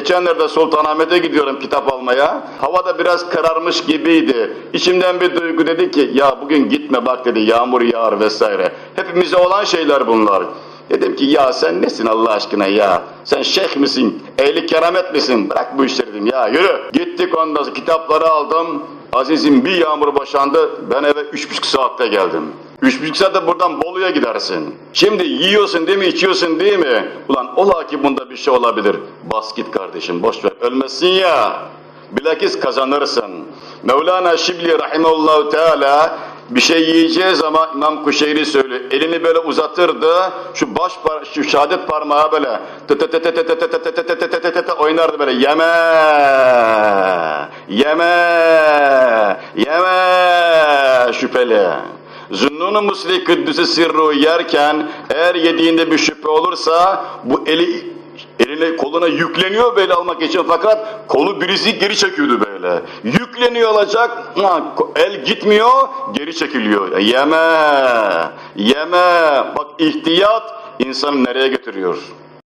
geçenlerde Sultanahmet'e gidiyorum kitap almaya. Hava da biraz kararmış gibiydi. İçimden bir duygu dedi ki ya bugün gitme bak dedi yağmur yağar vesaire. Hepimize olan şeyler bunlar. Dedim ki ya sen nesin Allah aşkına ya? Sen şeyh misin? Ehli keramet misin? Bırak bu işleri dedim ya yürü. Gittik ondan kitapları aldım. Azizim bir yağmur başlandı. Ben eve üç buçuk saatte geldim. Üç buçuksa da buradan Bolu'ya gidersin. Şimdi yiyorsun değil mi, içiyorsun değil mi? Ulan ola ki bunda bir şey olabilir. Bas git kardeşim, boş ver. Ölmesin ya. Bilakis kazanırsın. Mevlana Şibli rahimallahu teala bir şey yiyeceğiz ama İmam Kuşeyri söylüyor. Elini böyle uzatırdı. Şu baş par şu şehadet parmağı böyle oynardı böyle. Yeme! Yeme! Yeme! Şüpheli. Zünnun-u Musli Kıddüsü Sirru yerken eğer yediğinde bir şüphe olursa bu eli eline koluna yükleniyor böyle almak için fakat kolu birisi geri çekiyordu böyle. Yükleniyor olacak ha, el gitmiyor geri çekiliyor. Yeme yeme bak ihtiyat insanı nereye götürüyor?